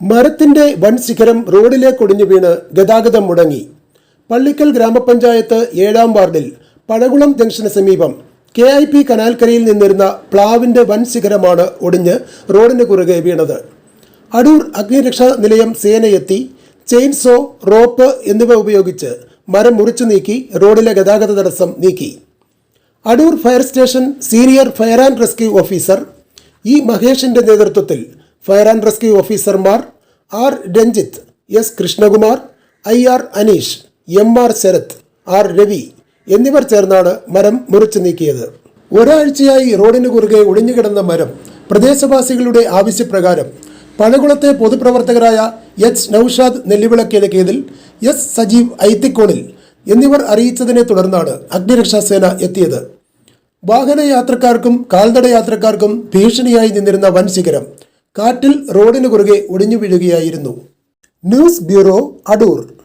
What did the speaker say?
മരത്തിന്റെ വൻ ശിഖരം റോഡിലേക്ക് ഒടിഞ്ഞു വീണ് ഗതാഗതം മുടങ്ങി. പള്ളിക്കൽ ഗ്രാമപഞ്ചായത്ത് ഏഴാം വാർഡിൽ പഴകുളം ജംഗ്ഷന് സമീപം കെ ഐ പി കനാൽക്കരയിൽ നിന്നിരുന്ന പ്ലാവിന്റെ വൻ ശിഖരമാണ് ഒടിഞ്ഞ് റോഡിന് കുറുകെ വീണത്. അടൂർ അഗ്നിരക്ഷാ നിലയം സേനയെത്തി ചെയിൻസോ റോപ്പ് എന്നിവ ഉപയോഗിച്ച് മരം മുറിച്ചു നീക്കി റോഡിലെ ഗതാഗത തടസ്സം നീക്കി. Adoor fire station senior fire and rescue officer E മഹേഷിന്റെ നേതൃത്വത്തിൽ ഫയർ ആൻഡ് റെസ്ക്യൂ ഓഫീസർമാർ R Ranjith S Krishnakumar I R Aneesh M R Sarath R Ravi എന്നിവർ ചേർന്നാണ് മരം മുറിച്ചു നീക്കിയത്. ഒരാഴ്ചയായി റോഡിന് കുറുകെ ഒളിഞ്ഞുകിടന്ന മരം പ്രദേശവാസികളുടെ ആവശ്യപ്രകാരം പഴകുളത്തെ പൊതുപ്രവർത്തകരായ എച്ച് നൌഷാദ് നെല്ലിവിളക്കിഴക്കേതിൽ എസ് സജീവ് ഐത്തിക്കോണിൽ എന്നിവർ അറിയിച്ചതിനെ തുടർന്നാണ് അഗ്നിരക്ഷാസേന എത്തിയത്. വാഹനയാത്രക്കാർക്കും കാൽനട യാത്രക്കാർക്കും ഭീഷണിയായി നിന്നിരുന്ന വൻ ശിഖരം കാറ്റിൽ റോഡിന് കുറുകെ ഒടിഞ്ഞു വീഴുകയായിരുന്നു. News bureau Adoor.